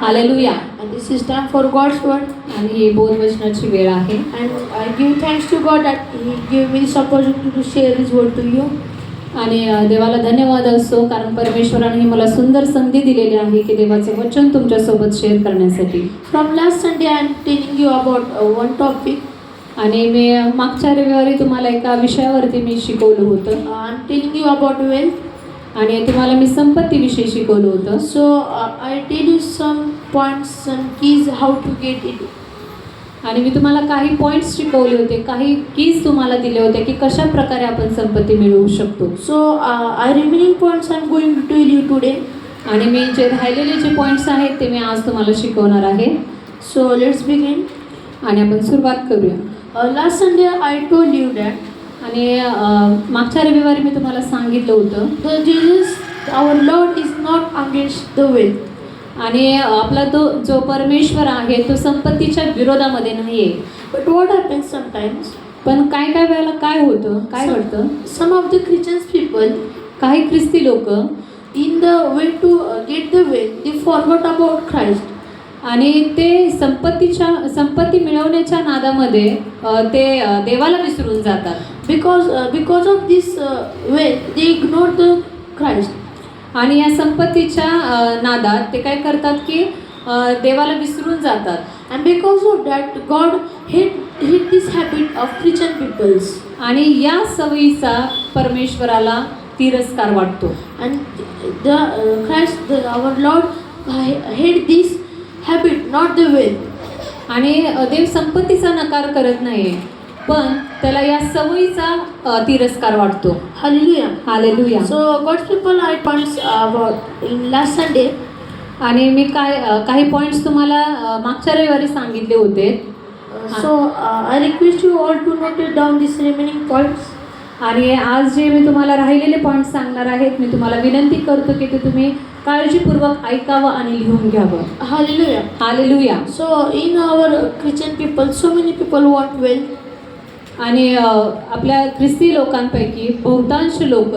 Hallelujah and this is time for God's word आणि ही बोध वचनाची वेळ आहे and I give thanks to God that he give me suppose to share is word to you आणि देवाला धन्यवाद असतो कारण परमेश्वराने मला सुंदर संधी दिलेली आहे की देवाचे वचन तुमच्यासोबत शेअर करण्यासाठी. From last Sunday I am telling you about one topic आणि मी uh, मागच्या रविवारी तुम्हाला एका विषयावरती मी शिकवलं होतं. I am telling you about wealth आणि तुम्हाला मी संपत्ती विषयी शिकवलं होतं. So I tell you some points some keys how to get it आणि मी तुम्हाला काही पॉईंट्स शिकवले होते काही कीज तुम्हाला दिले होते की कशा प्रकारे आपण संपत्ती मिळवू शकतो. So I remaining points I am going to you today आणि मी जे राहिलेले जे पॉईंट्स आहेत ते मी आज तुम्हाला शिकवणार आहे. सो लेट्स बिगिन आणि आपण सुरुवात करूया. Last Sunday I told you that आणि मागच्या रविवारी मी तुम्हाला सांगितलं होतं तर Jesus our Lord is not against the wealth आणि आपला तो जो परमेश्वर आहे तो संपत्तीच्या विरोधामध्ये नाही आहे बट वॉट हॅपन्स समटाईम्स पण काय काय वेळेला काय होतं? काय वाटतं some of the Christians people काही ख्रिस्ती लोक in the way to get the well they forward about Christ आणि ते संपत्तीच्या संपत्ती मिळवण्याच्या नादामध्ये ते देवाला विसरून जातात. Because because of this way they ignore the Christ आणि या संपत्तीच्या नादात ते काय करतात की देवाला विसरून जातात. And because of that God hit hit this habit of Christian peoples आणि या सवयीचा परमेश्वराला तिरस्कार वाटतो. And the Christ our Lord hate this habit not the will आणि देव संपत्तीचा नकार करत नाही पण त्याला या सवयीचा तिरस्कार वाटतो. Hallelujah hallelujah so God people I points last Sunday आणि मी काय काही पॉइंट्स तुम्हाला मागच्या रविवारी सांगितले होते. So I request you all to note it down this remaining points आणि आज जे मी तुम्हाला राहिलेले पॉईंट सांगणार आहेत मी तुम्हाला विनंती करतो की ते तुम्ही काळजीपूर्वक ऐकावं आणि लिहून घ्यावं. Hallelujah hallelujah so in our Christian people so many people what well आणि आपल्या ख्रिस्ती लोकांपैकी बहुतांश लोक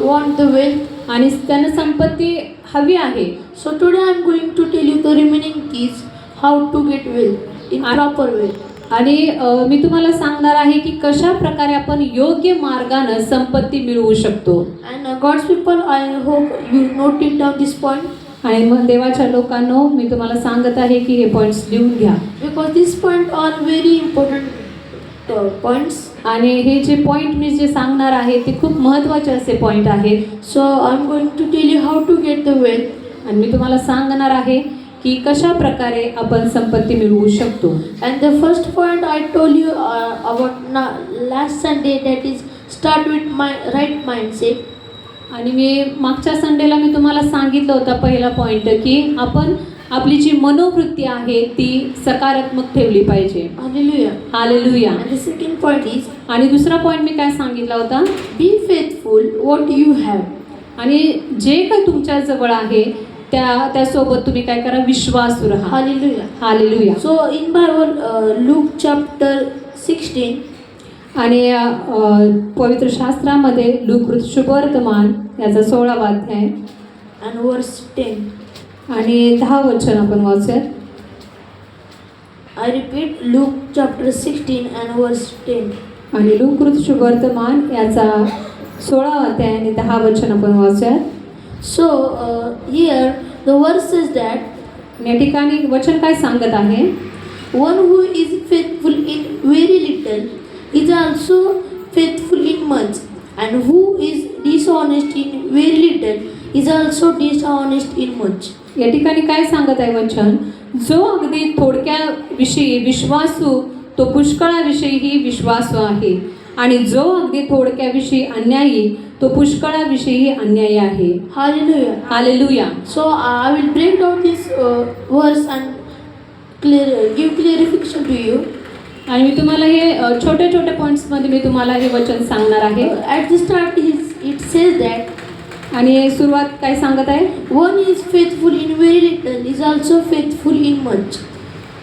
वॉन्ट द वेल आणि त्यांना संपत्ती हवी आहे. So today I am going to tell you the remaining keys how to get well in proper well आणि मी तुम्हाला सांगणार आहे की कशा प्रकारे आपण योग्य मार्गानं संपत्ती मिळवू शकतो. God's people I hope you note it down this point आणि मग देवाच्या लोकांनो मी तुम्हाला सांगत आहे की हे पॉईंट्स लिहून घ्या. Because this point on very important points आणि हे जे पॉईंट मी जे सांगणार आहे ते खूप महत्त्वाचे असे पॉईंट आहेत. So I am going to tell you how to get the wealth आणि मी तुम्हाला सांगणार आहे की कशा प्रकारे आपण संपत्ती मिळवू शकतो? And the first point I told you about ना last Sunday that is start with my right mind आणि मी मागच्या संडेला मी तुम्हाला सांगितलं होता पहिला पॉईंट की आपण आपली जी मनोवृत्ती आहे ती सकारात्मक ठेवली पाहिजे. आणि दुसरा पॉईंट मी काय सांगितला होता? Be faithful what you have आणि जे काही तुमच्याजवळ आहे त्या त्यासोबत तुम्ही काय करा विश्वासू राहा Hallelujah. Hallelujah So in Bible, uh, Luke chapter 16, आणि अ, पवित्र शास्त्रामध्ये लुकृत शुभवर्तमान याचा सोळावा अध्याय and verse 10. आणि दहा वचन आपण वाचूयात I repeat Luke chapter 16 and verse 10. आणि लुकृत शुभवर्तमान याचा सोळावा अध्याय आणि दहा वचन आपण वाचूयात So uh, here the verse is that या ठिकाणी वचन काय सांगत आहे? One who is faithful in very little is also faithful in much and who is dishonest in very little is also dishonest in much या ठिकाणी काय सांगत आहे वचन? जो अगदी थोडक्याविषयी विश्वासू तो पुष्कळाविषयीही विश्वासू आहे. आणि जो अगदी थोडक्याविषयी अन्यायी तो पुष्कळाविषयी अन्याय आहे. Hallelujah so I will break down this verse and clear give clarification to you आणि मी तुम्हाला हे छोट्या छोट्या पॉईंट्समध्ये मी तुम्हाला हे वचन सांगणार आहे. At the start is it says that आणि सुरुवात काय सांगत आहे? One is faithful in very little is also faithful in much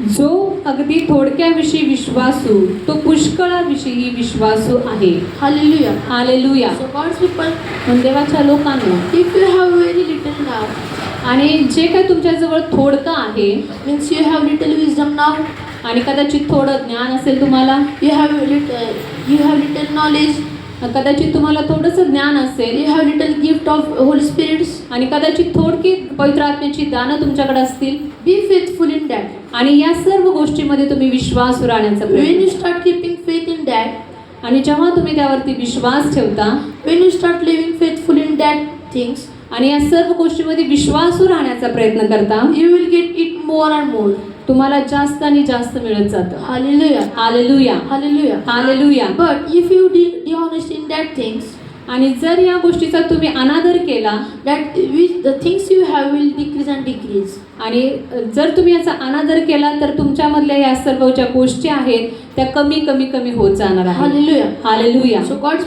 जो अगदी थोडक्याविषयी विश्वासू तो पुष्कळाविषयी विश्वासू आहे. हालेलुया हालेलुया गॉड्स पीपल देवाच्या लोकांना if you have very little now आणि जे काय तुमच्याजवळ थोडकं आहे means you have little wisdom now आणि कदाचित थोडं ज्ञान असेल तुम्हाला you have little you have little knowledge कदाचित तुम्हाला थोडंसं ज्ञान असेल. You have little gift of holy spirits आणि कदाचित थोडकी पवित्र आत्म्याची दानं तुमच्याकडे असतील. बी फेथफुल इन डॅट आणि या सर्व गोष्टीमध्ये तुम्ही विश्वास राहण्याचा when you start keeping faith in that आणि जेव्हा तुम्ही त्यावरती विश्वास ठेवता when you start living faithful in that things आणि या सर्व गोष्टीमध्ये विश्वासू राहण्याचा प्रयत्न करता you will get it more and more तुम्हाला जास्त आणि जास्त मिळत जातं. Hallelujah hallelujah hallelujah hallelujah but if you D dishonest in that things आणि जर या गोष्टीचा तुम्ही अनादर केला that with the things you have will decrease and decrease आणि जर तुम्ही याचा अनादर केला तर तुमच्यामधल्या या सर्व ज्या गोष्टी आहेत त्या कमी कमी कमी होत जाणार हालेलुया सो गॉड्स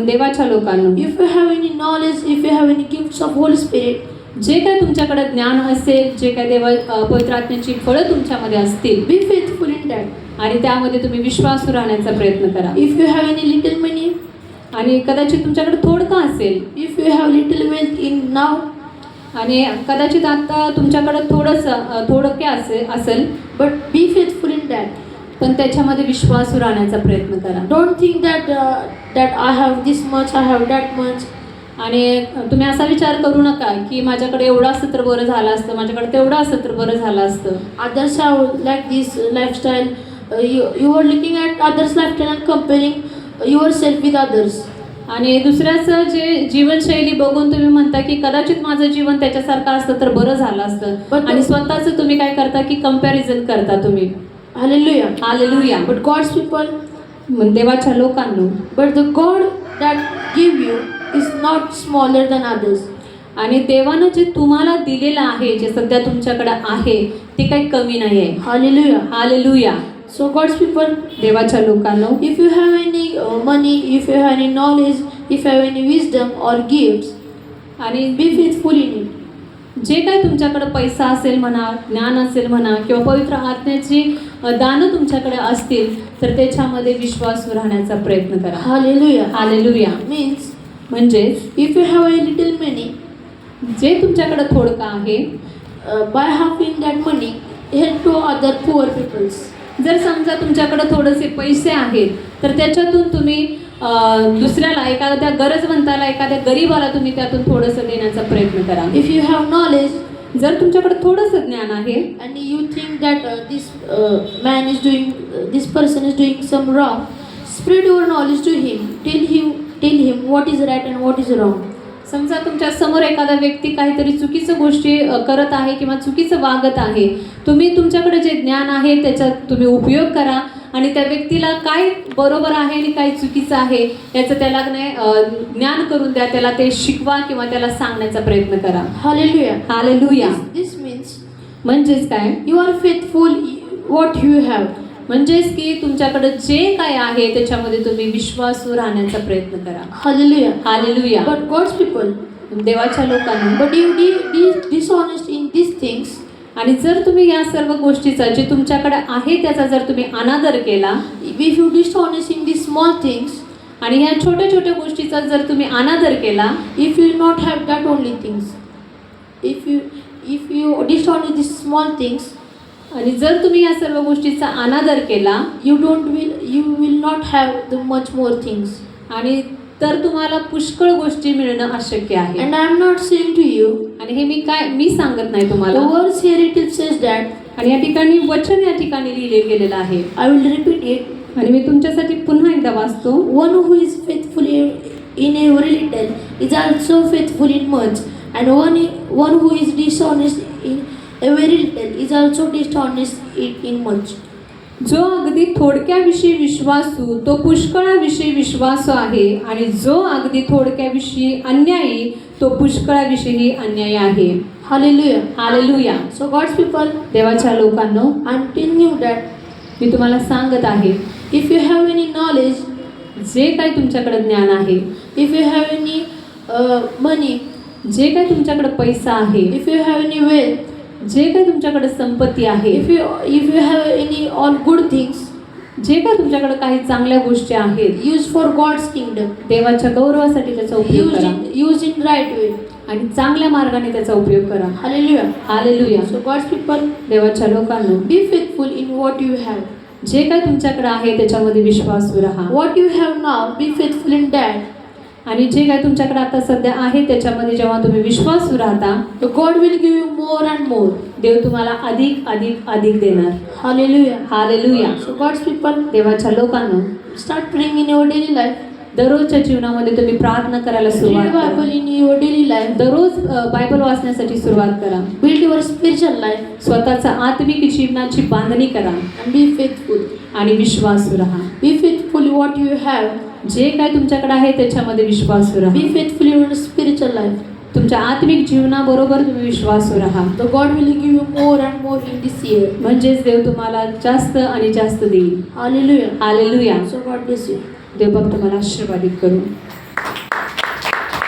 देवाच्या लोकांना. If you have any knowledge if you have any gifts of holy spirit जे काय तुमच्याकडे ज्ञान असेल जे काय देवा पवित्र आत्म्याची फळं तुमच्यामध्ये असतील be faithful in that. आणि त्यामध्ये तुम्ही विश्वासू राहण्याचा प्रयत्न करा If you have any little money, आणि कदाचित तुमच्याकडे थोडकं असेल if you have little wealth in now, आणि कदाचित आता तुमच्याकडे थोडंसं अ, थोडके असेल असेल but be faithful in that. पण त्याच्यामध्ये विश्वासू राहण्याचा प्रयत्न करा think that uh, that I have this much, I have that much. आणि तुम्ही असा विचार करू नका की माझ्याकडे एवढं असतं तर बरं झालं असतं माझ्याकडे तेवढं असतं तर बरं झालं असतं like this lifestyle. Uh, you, you are looking at others' lifestyle and comparing yourself with others. आणि दुसऱ्याचं जे जीवनशैली बघून तुम्ही म्हणता की कदाचित माझं जीवन त्याच्यासारखं असतं तर बरं झालं असतं आणि स्वतःचं तुम्ही काय करता की कंपॅरिझन करता तुम्ही. हालेलुया But God's people, मग देवाच्या लोकांनो but the God that give you is not smaller than others आणि देवानं जे तुम्हाला दिलेलं आहे जे सध्या तुमच्याकडे आहे ते काही कमी नाही आहे hallelujah hallelujah so God's people देवाच्या लोकांना if you have any money if you have any knowledge if have any wisdom or gift आणि बी फेथफुल इन इट जे काही तुमच्याकडे पैसा असेल म्हणा ज्ञान असेल म्हणा किंवा पवित्र आत्म्याची दानं तुमच्याकडे असतील तर त्याच्यामध्ये विश्वास राहण्याचा प्रयत्न करा. हालेलुया हालेलुया मीन्स म्हणजेच if you have a little money जे तुमच्याकडं थोडकं आहे by having that money help to other poor peoples जर समजा तुमच्याकडं थोडेसे पैसे आहेत तर त्याच्यातून तुम्ही दुसऱ्याला एखाद्या त्या गरजवंताला एखाद्या गरीबाला तुम्ही त्यातून थोडंसं देण्याचा प्रयत्न करा. इफ यू हॅव नॉलेज जर तुमच्याकडे थोडंसं ज्ञान आहे and you think that this man is doing this person is doing some wrong spread your knowledge to him tell he him. Tell him, tell him what is right and what is wrong. समजा तुमच्यासमोर एखादा व्यक्ती काहीतरी चुकीचं गोष्टी करत आहे किंवा चुकीचं वागत आहे तुम्ही तुमच्याकडे जे ज्ञान आहे त्याच्यात तुम्ही उपयोग करा आणि त्या व्यक्तीला काय बरोबर आहे आणि काय चुकीचं आहे याचं त्याला ज्ञान करून द्या त्याला ते शिकवा किंवा त्याला सांगण्याचा प्रयत्न करा. हालेलुया This, this means म्हणजेच काय you are faithful what you have. म्हणजेच की तुमच्याकडे जे काय आहे त्याच्यामध्ये तुम्ही विश्वासू राहण्याचा प्रयत्न करा. Hallelujah hallelujah but God's people देवाच्या लोकांना but you D be dishonest in this things आणि जर तुम्ही या सर्व गोष्टीचा जे तुमच्याकडे आहे त्याचा जर तुम्ही अनादर केला we you dishonest in this small things आणि ह्या छोट्या छोट्या गोष्टीचा जर तुम्ही अनादर केला if you not have that only things if you if you dishonest this small things आणि जर तुम्ही या सर्व गोष्टीचा अनादर केला you don't will you will not have the much more things आणि तर तुम्हाला पुष्कळ गोष्टी मिळणं अशक्य आहे. And I am not same to you आणि हे मी काय मी सांगत नाही तुम्हाला. Over here it it says that आणि या ठिकाणी वचन या ठिकाणी लिहिले गेलेलं आहे. आय विल रिपीट इट आणि मी तुमच्यासाठी पुन्हा एकदा वाचतो. One who is faithful in ever little is also faithful in much and one one who is dishonest in every detail is also dishonest in much जो अगदी थोडक्याविषयी विश्वासू तो पुष्कळाविषयी विश्वासू आहे आणि जो अगदी थोडक्याविषयी अन्यायी तो पुष्कळाविषयी अन्यायी आहे. Hallelujah hallelujah so God's people देवाच्या लोकांनो कंटिन्यू डॅट मी तुम्हाला सांगत आहे if you have any knowledge जे काय तुमच्याकडं ज्ञान आहे if you have any money जे काय तुमच्याकडं पैसा आहे if you have any wealth जे काय तुमच्याकडे संपत्ती आहे if you if you have any all good things जे का तुमच्याकडे काही चांगल्या गोष्टी आहेत यूज फॉर गॉड्स किंगडम देवाच्या गौरवासाठी त्याचा उपयोग यूज इन राईट वे आणि चांगल्या मार्गाने त्याचा उपयोग करा. हाले लुया हाले लुया सो गॉड्स पीपल देवाच्या लोकांना be faithful in what you have जे काय तुमच्याकडे आहे त्याच्यामध्ये विश्वास राहा. What you have now be faithful in that आणि जे काय तुमच्याकडे आता सध्या आहे त्याच्यामध्ये जेव्हा तुम्ही विश्वासू राहता तर God will give you more and more देव तुम्हाला अधिक अधिक अधिक देणार. हालेलुया गॉड पीपल देवाच्या लोकांना start praying in your daily life दररोजच्या जीवनामध्ये तुम्ही प्रार्थना करायला सुरुवात Bible in your daily life दररोज बायबल वाचण्यासाठी सुरुवात करा. बिल्ड युअर स्पिरिच्युअल लाईफ स्वतःचा आत्मिक जीवनाची बांधणी करा. बी फेथफुल आणि विश्वासू राहा. Be faith what you have. जे काय तुमच्याकडे आहे त्याच्यामध्ये विश्वासू Be राहा faithful in your spiritual life. तुमच्या आत्मिक जीवनाबरोबर तुम्ही विश्वासू राहा The God will give you more and more in this year. म्हणजेच देव तुम्हाला जास्त आणि जास्त देईल Hallelujah. Hallelujah So God bless you. देव बाप तुम्हाला आशीर्वादित करू